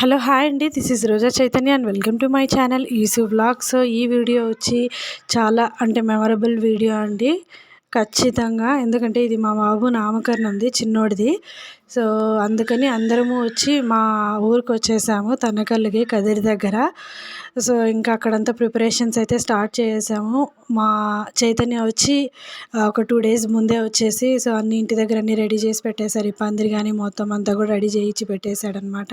Hello hi అండి. This is Roja Chaitanya and welcome to my channel ఈసూ blog ఈ video వచ్చి చాలా అంటే మెమరబుల్ వీడియో అండి. ఖచ్చితంగా. ఎందుకంటే ఇది మా బాబు నామకరణంది చిన్నోడిది. సో అందుకని అందరము వచ్చి మా ఊరికి వచ్చేసాము తనకల్లికి కదిరి దగ్గర. సో ఇంకా అక్కడంతా ప్రిపరేషన్స్ అయితే స్టార్ట్ చేసాము మా చైతన్య వచ్చి ఒక టూ డేస్ ముందే వచ్చేసి సో అన్ని ఇంటి దగ్గర అన్ని రెడీ చేసి పెట్టేశారు. ఈ పందిరి కానీ మొత్తం అంతా కూడా రెడీ చేయించి పెట్టేశాడనమాట.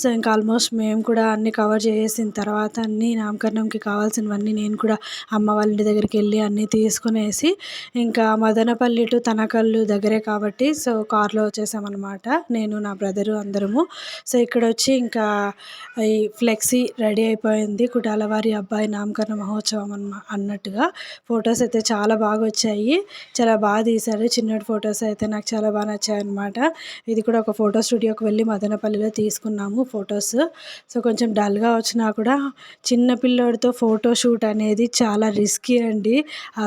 సో ఇంకా ఆల్మోస్ట్ మేము కూడా అన్ని కవర్ చేసిన తర్వాత అన్ని నామకరణంకి కావాల్సినవన్నీ నేను కూడా అమ్మ వాళ్ళ ఇంటి దగ్గరికి వెళ్ళి అన్నీ తీసుకునేసి ఇంకా మదనపల్లి టు తనకల్లు దగ్గరే కాబట్టి సో కార్లో వచ్చేసామన్నమాట. నేను నా బ్రదరు అందరము. సో ఇక్కడ వచ్చి ఇంకా ఈ ఫ్లెక్సీ రెడీ అయిపోయింది. కుటాల వారి అబ్బాయి నామకరణ మహోత్సవం అన్న అన్నట్టుగా ఫొటోస్ అయితే చాలా బాగా వచ్చాయి చాలా బాగా తీశారు. చిన్నటి ఫొటోస్ అయితే నాకు చాలా బాగా నచ్చాయి అనమాట ఇది కూడా ఒక ఫోటో స్టూడియోకి వెళ్ళి మదనపల్లిలో తీసుకున్నాము ఫొటోస్. సో కొంచెం డల్గా వచ్చినా కూడా చిన్న పిల్లోడితో ఫోటో షూట్ అనేది చాలా రిస్కీ అండి.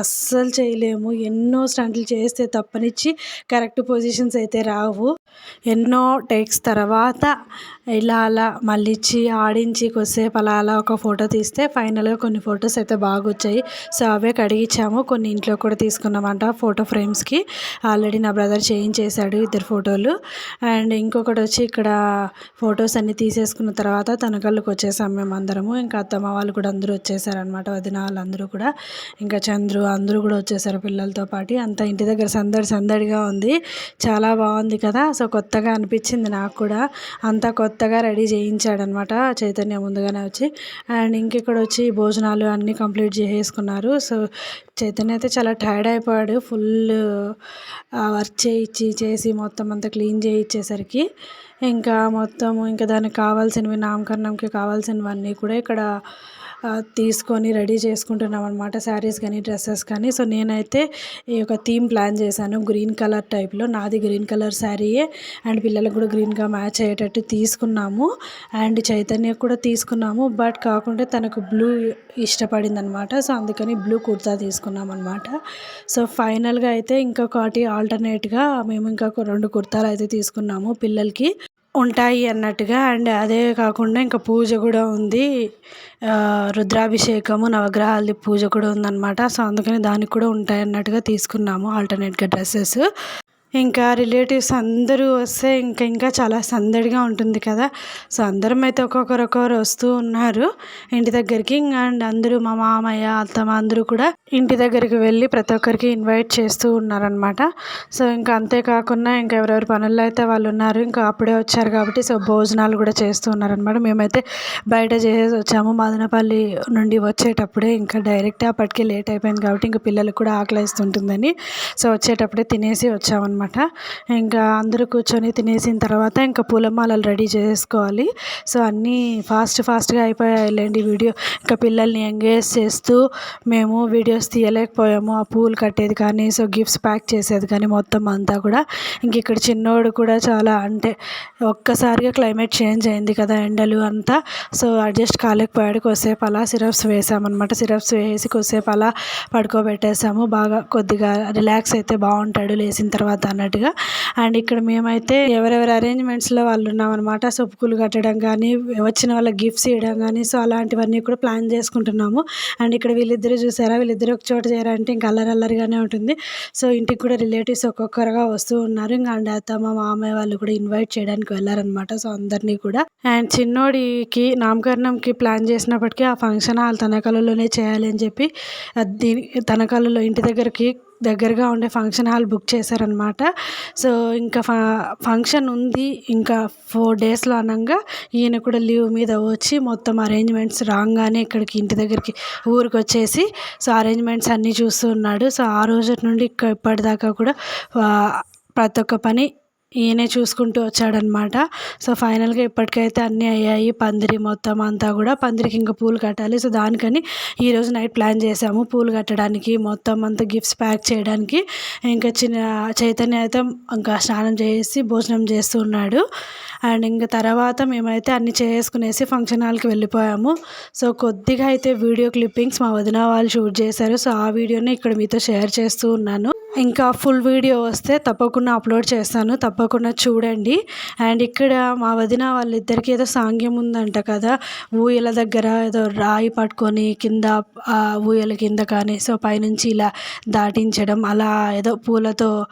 అస్సలు చేయలేము. ఎన్నో స్టంట్లు చేస్తే తప్పనిచ్చి కరెక్ట్ పొజిషన్స్ అయితే రావు. ఎన్నో టేక్స్ తర్వాత ఇలా అలా మళ్ళించి ఆడించి కొద్దిసేపు అలా అలా ఒక ఫోటో తీస్తే ఫైనల్గా కొన్ని ఫొటోస్ అయితే బాగా వచ్చాయి సో అవే కడిగిచ్చాము. కొన్ని ఇంట్లో కూడా తీసుకున్నామంట ఫోటో ఫ్రేమ్స్కి. ఆల్రెడీ నా బ్రదర్ చేయించేశాడు ఇద్దరు ఫోటోలు. అండ్ ఇంకొకటి వచ్చి ఇక్కడ ఫొటోస్ అన్నీ తీసేసుకున్న తర్వాత తన కళ్ళకి వచ్చేసాం మేము అందరము ఇంకా అత్తమ్మ వాళ్ళు కూడా అందరూ వచ్చేసారనమాట వదిన వాళ్ళందరూ కూడా. ఇంకా చంద్రు అందరూ కూడా వచ్చేసారు పిల్లలతో పాటు. అంతా ఇంటి దగ్గర సందడి సందడిగా ఉంది. చాలా బాగుంది కదా. సో కొత్తగా అనిపించింది నాకు కూడా. అంతా కొత్తగా రెడీ చేయించాడనమాట చైతన్య ముందుగానే వచ్చి. అండ్ ఇంకెక్కడ వచ్చి భోజనాలు అన్నీ కంప్లీట్ చేసేసుకున్నారు. సో చైతన్య అయితే చాలా టైర్డ్ అయిపోయాడు. ఫుల్ వర్క్ చేయించి చేసి మొత్తం అంతా క్లీన్ చేయించేసరికి ఇంకా మొత్తం ఇంకా దానికి కావాల్సినవి నామకరణంకి కావాల్సినవన్నీ కూడా ఇక్కడ తీసుకొని రెడీ చేసుకుంటున్నాం అనమాట శారీస్ కానీ డ్రెస్సెస్ కానీ. సో నేనైతే ఈ యొక్క థీమ్ ప్లాన్ చేశాను. గ్రీన్ కలర్ టైప్లో. నాది గ్రీన్ కలర్ శారీయే. అండ్ పిల్లలకు కూడా గ్రీన్గా మ్యాచ్ అయ్యేటట్టు తీసుకున్నాము. అండ్ చైతన్య కూడా తీసుకున్నాము. బట్ కాకుండా తనకు బ్లూ ఇష్టపడింది అనమాట సో అందుకని బ్లూ కుర్తా తీసుకున్నాం అనమాట సో ఫైనల్గా అయితే ఇంకొకటి ఆల్టర్నేట్గా మేము ఇంకా రెండు కుర్తాలు అయితే తీసుకున్నాము పిల్లలకి. ఉంటాయి అన్నట్టుగా. అండ్ అదే కాకుండా ఇంకా పూజ కూడా ఉంది. రుద్రాభిషేకము నవగ్రహాలది పూజ కూడా ఉందన్నమాట. సో అందుకని దానికి కూడా ఉంటాయి అన్నట్టుగా తీసుకున్నాము. ఆల్టర్నేట్గా డ్రెస్సెస్. ఇంకా రిలేటివ్స్ అందరూ వస్తే ఇంకా ఇంకా చాలా సందడిగా ఉంటుంది కదా. సో అందరం అయితే ఒక్కొక్కరు ఒక్కొక్కరు వస్తూ ఉన్నారు. ఇంటి దగ్గరికి అండ్ అందరూ మా మామయ్య అత్తమ్మ అందరూ కూడా ఇంటి దగ్గరికి వెళ్ళి ప్రతి ఒక్కరికి ఇన్వైట్ చేస్తూ ఉన్నారనమాట సో ఇంకా అంతేకాకుండా ఇంకా ఎవరెవరి పనుల్లో అయితే వాళ్ళు ఉన్నారు ఇంకా అప్పుడే వచ్చారు కాబట్టి సో భోజనాలు కూడా చేస్తూ ఉన్నారనమాట మేమైతే బయట చేసేసి వచ్చాము. మదనపల్లి నుండి వచ్చేటప్పుడే ఇంకా డైరెక్ట్ అప్పటికే లేట్ అయిపోయింది కాబట్టి ఇంకా పిల్లలకు కూడా ఆకలిస్తుంటుందని. సో వచ్చేటప్పుడే తినేసి వచ్చామన్నమాట. అనమాట ఇంకా అందరూ కూర్చొని తినేసిన తర్వాత ఇంకా పూలమాలలు రెడీ చేసుకోవాలి. సో అన్నీ ఫాస్ట్ ఫాస్ట్గా అయిపోయాయిలేండి వీడియో. ఇంకా పిల్లల్ని ఎంగేజ్ చేస్తూ మేము వీడియోస్ తీయలేకపోయాము. ఆ పూలు కట్టేది కానీ సో గిఫ్ట్స్ ప్యాక్ చేసేది కానీ మొత్తం అంతా కూడా. ఇంక ఇక్కడ చిన్నోడు కూడా చాలా అంటే ఒక్కసారిగా క్లైమేట్ చేంజ్ అయింది కదా ఎండలు అంతా. సో అడ్జస్ట్ కాలేకపోయాడు కొద్దిసేపు అలా సిరప్స్ వేసామన్నమాట. సిరప్స్ వేసి కొద్దిసేపు అలా పడుకోబెట్టేసాము. బాగా కొద్దిగా రిలాక్స్ అయితే బాగుంటాడు లేచిన తర్వాత. అన్నట్టుగా. అండ్ ఇక్కడ మేమైతే ఎవరెవరి అరేంజ్మెంట్స్లో వాళ్ళు ఉన్నామన్నమాట. సొప్పుకులు కట్టడం కానీ వచ్చిన వాళ్ళకి గిఫ్ట్స్ ఇవ్వడం కానీ సో అలాంటివన్నీ కూడా ప్లాన్ చేసుకుంటున్నాము. అండ్ ఇక్కడ వీళ్ళిద్దరూ చూసారా? వీళ్ళిద్దరు ఒక చోట చేయాలంటే ఇంకా అల్లరి అల్లరిగానే ఉంటుంది. సో ఇంటికి కూడా రిలేటివ్స్ ఒక్కొక్కరుగా వస్తూ ఉన్నారు. ఇంకా అండ్ అత్తమ్మ మామయ్య వాళ్ళు కూడా ఇన్వైట్ చేయడానికి వెళ్ళారనమాట సో అందరినీ కూడా. అండ్ చిన్నోడికి నామకరణంకి ప్లాన్ చేసినప్పటికీ ఆ ఫంక్షన్ హాల్ తనకలలోనే చేయాలి అని చెప్పి దీని తనకలలో ఇంటి దగ్గరికి దగ్గరగా ఉండే ఫంక్షన్ హాల్ బుక్ చేశారనమాట సో ఇంకా ఫంక్షన్ ఉంది. ఇంకా ఫోర్ డేస్లో అనగా ఈయన కూడా లీవ్ మీద వచ్చి మొత్తం అరేంజ్మెంట్స్ రాగానే ఇక్కడికి ఇంటి దగ్గరికి ఊరికి వచ్చేసి సో అరేంజ్మెంట్స్ అన్నీ చూస్తూ ఉన్నాడు. సో ఆ రోజు నుండి ఇప్పటిదాకా కూడా ప్రతి ఒక్క పని ఈయనే చూసుకుంటూ వచ్చాడనమాట. సో ఫైనల్గా ఇప్పటికైతే అన్నీ అయ్యాయి. పందిరి మొత్తం అంతా కూడా పందిరికి ఇంకా పూలు కట్టాలి. సో దానికని ఈరోజు నైట్ ప్లాన్ చేసాము పూలు కట్టడానికి మొత్తం అంతా గిఫ్ట్స్ ప్యాక్ చేయడానికి. ఇంకా చిన్న చైతన్య అయితే ఇంకా స్నానం చేసి భోజనం చేస్తూ ఉన్నాడు. అండ్ ఇంకా తర్వాత మేమైతే అన్ని చేసుకునేసి ఫంక్షన్ హాల్కి వెళ్ళిపోయాము. సో కొద్దిగా అయితే వీడియో క్లిప్పింగ్స్ మా వదిన వాళ్ళు షూట్ చేశారు. సో ఆ వీడియోని ఇక్కడ మీతో షేర్ చేస్తూ ఉన్నాను. ఇంకా ఫుల్ వీడియో వస్తే తప్పకుండా అప్లోడ్ చేస్తాను. తప్పకుండా చూడండి. అండ్ ఇక్కడ మా వదిన వాళ్ళిద్దరికీ ఏదో సాంగ్యం ఉందంట కదా. ఊయల దగ్గర ఏదో రాయి పట్టుకొని కింద ఊయల కింద కానీ సో పైనుంచి ఇలా దాటించడం అలా ఏదో పూలతో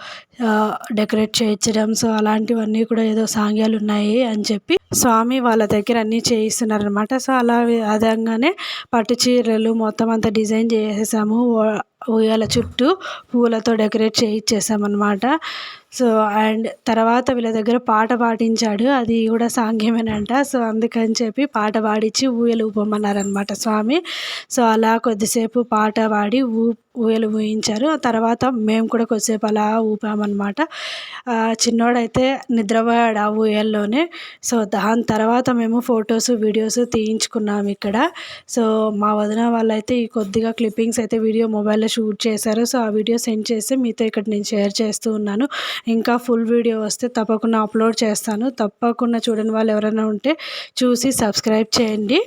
డెకరేట్ చేయించడం సో అలాంటివన్నీ కూడా ఏదో సాంగ్యాలు ఉన్నాయి అని చెప్పి స్వామి వాళ్ళ దగ్గర అన్నీ చేయిస్తున్నారనమాట సో అలా విధంగానే పట్టు చీరలు మొత్తం అంతా డిజైన్ చేసేసాము. ఉయ్యాల చుట్టూ పూలతో డెకరేట్ చేయించేసామన్నమాట సో అండ్ తర్వాత వీళ్ళ దగ్గర పాట పాడించాడు అది కూడా సాంగ్యమేనంట. సో అందుకని చెప్పి పాట పాడించి ఊయలు ఊపమన్నారనమాట స్వామి. సో అలా కొద్దిసేపు పాట పాడి ఊ ఊయలు ఊహించారు. తర్వాత మేము కూడా కొద్దిసేపు అలా ఊపామన్నమాట. చిన్నోడైతే నిద్రపోయాడు ఆ ఊయల్లోనే. సో దాని తర్వాత మేము ఫొటోస్ వీడియోస్ తీయించుకున్నాం ఇక్కడ. సో మా వదిన వాళ్ళైతే ఈ కొద్దిగా క్లిప్పింగ్స్ అయితే వీడియో మొబైల్లో షూట్ చేశారు. సో ఆ వీడియో సెండ్ చేసి మీతో ఇక్కడ నేను షేర్ చేస్తూ ఉన్నాను. ఇంకా ఫుల్ వీడియో వస్తే తప్పకుండా అప్లోడ్ చేస్తాను. తప్పకుండా చూడని వాళ్ళు ఎవరైనా ఉంటే చూసి సబ్స్క్రైబ్ చేయండి.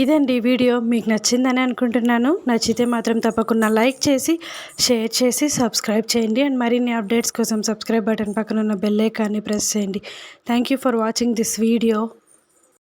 ఇదండి వీడియో. మీకు నచ్చిందని అనుకుంటున్నాను. నచ్చితే మాత్రం తప్పకుండా లైక్ చేసి షేర్ చేసి సబ్స్క్రైబ్ చేయండి. అండ్ మరిన్ని అప్డేట్స్ కోసం సబ్స్క్రైబ్ బటన్ పక్కన ఉన్న బెల్ ఐకాన్ని ప్రెస్ చేయండి. Thank you for watching this video.